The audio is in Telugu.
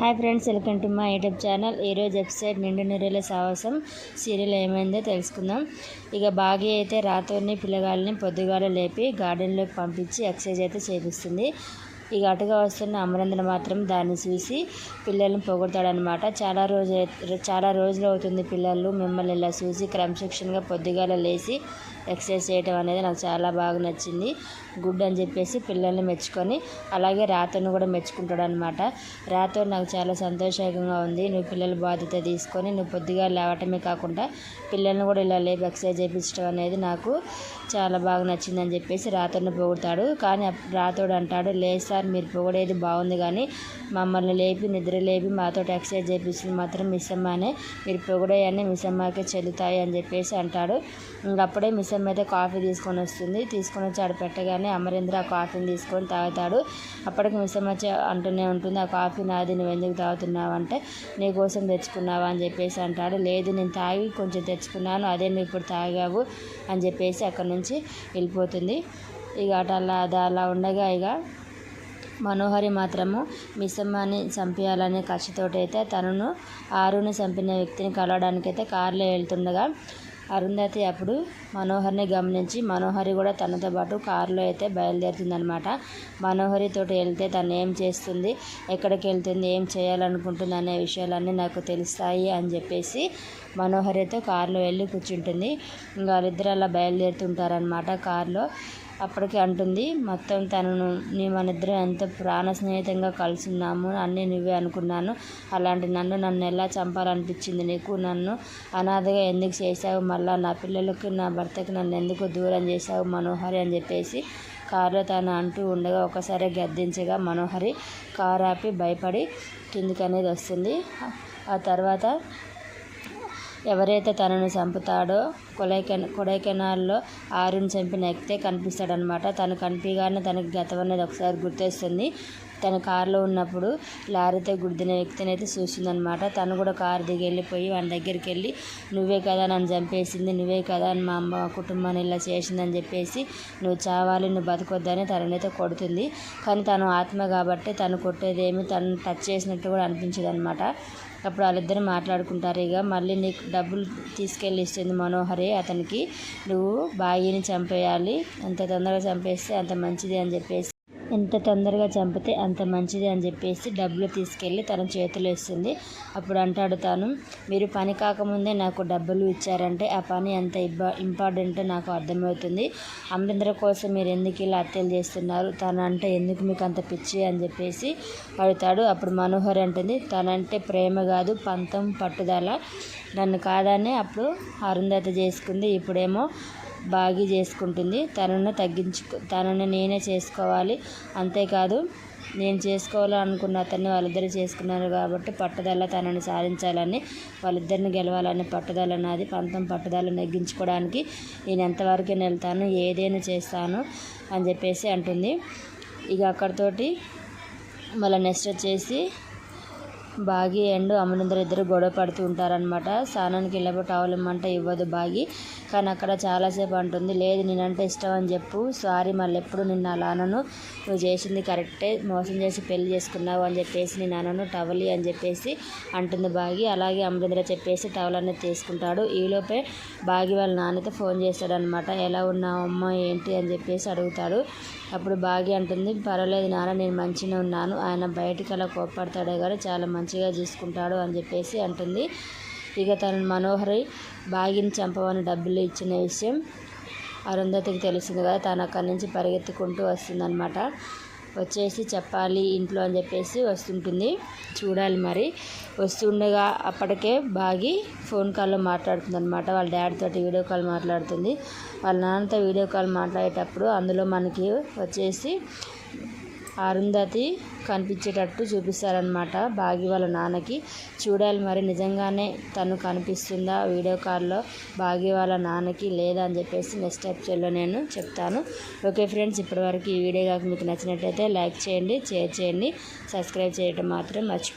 హాయ్ ఫ్రెండ్స్ వెల్కమ్ టు మా యూట్యూబ్ ఛానల్. ఈరోజు ఎపిసైడ్ నిండు నిరేల సాహసం సీరియల్ ఏమైందో తెలుసుకుందాం. ఇక బాగి అయితే రాత్రిని పిల్లగాళ్ళని పొద్దుగాల లేపి గార్డెన్లోకి పంపించి ఎక్సర్సైజ్ అయితే చేపిస్తుంది. ఇక అటుగా వస్తున్న అమరేంద్ర మాత్రం దాన్ని చూసి పిల్లల్ని పొగుడతాడనమాట చాలా రోజు చాలా రోజులు అవుతుంది పిల్లలు మిమ్మల్ని ఇలా చూసి క్రమశిక్షణగా పొద్దుగాల లేచి ఎక్సర్సైజ్ చేయటం అనేది నాకు చాలా బాగా నచ్చింది. గుడ్ అని చెప్పేసి పిల్లల్ని మెచ్చుకొని అలాగే రాతను కూడా మెచ్చుకుంటాడు అనమాట రాతో నాకు చాలా సంతోషంగా ఉంది. నువ్వు పిల్లల బాధ్యత తీసుకొని నువ్వు పొద్దుగా లేవటమే కాకుండా పిల్లల్ని కూడా ఇలా లేపి ఎక్సర్సైజ్ చేయించడం అనేది నాకు చాలా బాగా నచ్చిందని చెప్పేసి రాతోడిని పొగుడతాడు. కానీ రాతోడు అంటాడు లేదు సార్ మీరు పొగడేది బాగుంది కానీ మమ్మల్ని లేపి నిద్ర లేపి మాతో ఎక్సర్సైజ్ చేపిస్తుంది మాత్రం మిస్ అమ్మనే. మీరు పొగడేయన్నీ మిస్ అమ్మకే చెల్లుతాయి అని చెప్పేసి అంటాడు. ఇంకప్పుడే మిస్సమ్మ అయితే కాఫీ తీసుకొని వస్తుంది. తీసుకొని వచ్చి ఆడ పెట్టగానే అమరేంద్ర ఆ కాఫీని తీసుకొని తాగుతాడు. అప్పటికి మిస్సమ్మ అంటూనే ఉంటుంది ఆ కాఫీ నాది నువ్వు ఎందుకు తాగుతున్నావు అంటే నీ కోసం తెచ్చుకున్నావా అని చెప్పేసి అంటాడు. లేదు నేను తాగి కొంచెం తెచ్చుకున్నాను అదే నువ్వు ఇప్పుడు తాగావు అని చెప్పేసి అక్కడి నుంచి వెళ్ళిపోతుంది. ఇక అటు అలా అది అలా ఉండగా ఇక మనోహరి మాత్రము మిస్సమ్మని చంపేయాలనే కక్షతోటైతే తనను ఆరుని చంపిన వ్యక్తిని కలవడానికైతే కారులో వెళ్తుండగా అరుంధతి అప్పుడు మనోహర్ని గమనించి మనోహరి కూడా తనతో పాటు కారులో అయితే బయలుదేరుతుందనమాట మనోహరితో వెళ్తే తను ఏం చేస్తుంది ఎక్కడికి వెళ్తుంది ఏం చేయాలనుకుంటుంది అనే విషయాలన్నీ నాకు తెలుస్తాయి అని చెప్పేసి మనోహరితో కారులో వెళ్ళి కూర్చుంటుంది. ఇంకా వాళ్ళిద్దరు అలా బయలుదేరుతుంటారనమాట కారులో. అప్పటికి అంటుంది మొత్తం తనను నీ మన ఎంతో ప్రాణ స్నేహితంగా కలిసి ఉన్నాము అన్నీ నువ్వే అనుకున్నాను. అలాంటి నన్ను నన్ను ఎలా చంపాలనిపించింది నీకు? నన్ను అనాథగా ఎందుకు చేసావు మళ్ళీ నా పిల్లలకి నా భర్తకి నన్ను ఎందుకు దూరం చేశావు మనోహరి? అని చెప్పేసి కారులో తను అంటూ ఉండగా ఒకసారి గద్దించగా మనోహరి కారు ఆపి భయపడి కిందికి అనేది వస్తుంది. ఆ తర్వాత ఎవరైతే తనను చంపుతాడో కొడైకెన్ కొడైకెనాల్లో ఆరుని చంపిన వ్యక్తే కనిపిస్తాడనమాట తను కనిపించగానే తనకి గతం అనేది ఒకసారి గుర్తొస్తుంది. తన కారులో ఉన్నప్పుడు లారీతో గుడిదిన వ్యక్తిని అయితే చూసిందనమాట. తను కూడా కారు దిగి వెళ్ళిపోయి వాని దగ్గరికి వెళ్ళి నువ్వే కదా నన్ను చంపేసింది నువ్వే కదా మా అమ్మ కుటుంబాన్ని ఇలా చేసిందని చెప్పేసి నువ్వు చావాలి నువ్వు బతకొద్దని తననైతే కొడుతుంది. కానీ తను ఆత్మ కాబట్టి తను కొట్టేదేమి తను టచ్ చేసినట్టు కూడా అనిపించదు అనమాట అప్పుడు వాళ్ళిద్దరు మాట్లాడుకుంటారు ఇక మళ్ళీ నీకు డబ్బులు తీసుకెళ్ళి ఇస్తుంది మనోహరి అతనికి. నువ్వు బాయిని చంపేయాలి అంత తొందరగా చంపేస్తే అంత మంచిది అని చెప్పేసి ఎంత తొందరగా చంపితే అంత మంచిది అని చెప్పేసి డబ్బులు తీసుకెళ్ళి తన చేతిలో ఇస్తుంది. అప్పుడు అంటాడు తాను మీరు పని కాకముందే నాకు డబ్బులు ఇచ్చారంటే ఆ పని ఎంత ఇబ్బ ఇంపార్టెంట్ నాకు అర్థమవుతుంది. అమరేంద్ర కోసం మీరు ఎందుకు ఇలా హత్యలు చేస్తున్నారు? తన అంటే ఎందుకు మీకు అంత పిచ్చి అని చెప్పేసి అడుగుతాడు. అప్పుడు మనోహర్ అంటుంది తనంటే ప్రేమ కాదు పంతం పట్టుదల. నన్ను కాదని అప్పుడు అరుంధత చేసుకుంది. ఇప్పుడేమో బాగి చేసుకుంటుంది. తనను తగ్గించుకు తనని నేనే చేసుకోవాలి. అంతేకాదు నేను చేసుకోవాలనుకున్న అతన్ని వాళ్ళిద్దరు చేసుకున్నారు కాబట్టి పట్టుదల తనని సాధించాలని వాళ్ళిద్దరిని గెలవాలని పట్టుదల నాది పంతం పట్టుదల నెగ్గించుకోవడానికి నేను ఎంతవరకు వెళ్తాను ఏదైనా చేస్తాను అని చెప్పేసి అంటుంది. ఇక అక్కడితోటి మళ్ళీ నెక్స్ట్ వచ్చేసి బాగి అండ్ అమరేంద్ర ఇద్దరు గొడవ పడుతూ ఉంటారనమాట స్నానానికి వెళ్ళబో టవల్ ఇమ్మంటే ఇవ్వదు బాగి. కానీ అక్కడ చాలాసేపు అంటుంది లేదు నేనంటే ఇష్టం అని చెప్పు. సారీ మళ్ళీ ఎప్పుడు నిన్న అలా అనను నువ్వు చేసింది కరెక్టే. మోసం చేసి పెళ్ళి చేసుకున్నావు అని చెప్పేసి నేను అనను టవలి అని చెప్పేసి అంటుంది బాగి. అలాగే అమరేంద్ర చెప్పేసి టవల్ అనేది తీసుకుంటాడు. ఈలోపే బాగి వాళ్ళ నాన్నతో ఫోన్ చేస్తాడనమాట ఎలా ఉన్నావు అమ్మ? ఏంటి? అని చెప్పేసి అడుగుతాడు. అప్పుడు బాగి అంటుంది పర్వాలేదు నాన్న నేను మంచిగా ఉన్నాను. ఆయన బయటికి అలా కోప్పడతాడే కానీ చాలా మంచి మంచిగా చూసుకుంటాడు అని చెప్పేసి అంటుంది. ఇక తన మనోహరి బాగిని చంపమని డబ్బులు ఇచ్చిన విషయం అరుంధతికి తెలిసింది కదా. తను అక్కడి నుంచి పరిగెత్తుకుంటూ వస్తుందన్నమాట. వచ్చేసి చెప్పాలి ఇంట్లో అని చెప్పేసి వస్తుంటుంది. చూడాలి మరి. వస్తుండగా అప్పటికే బాగి ఫోన్ కాల్లో మాట్లాడుతుంది అనమాట వాళ్ళ డాడీతో వీడియో కాల్ మాట్లాడుతుంది. వాళ్ళ నాన్నతో వీడియో కాల్ మాట్లాడేటప్పుడు అందులో మనకి వచ్చేసి అరుంధతి కనిపించేటట్టు చూపిస్తారనమాట బాగి వాళ్ళ నాన్నకి. చూడాలి మరి నిజంగానే తను కనిపిస్తుందా వీడియో కాల్లో బాగి వాళ్ళ నాన్నకి లేదా అని చెప్పేసి నెక్స్ట్ ఎపిసోడ్లో నేను చెప్తాను. ఓకే ఫ్రెండ్స్ ఇప్పటివరకు ఈ వీడియో కాక మీకు నచ్చినట్టయితే లైక్ చేయండి షేర్ చేయండి సబ్స్క్రైబ్ చేయడం మాత్రం మర్చిపో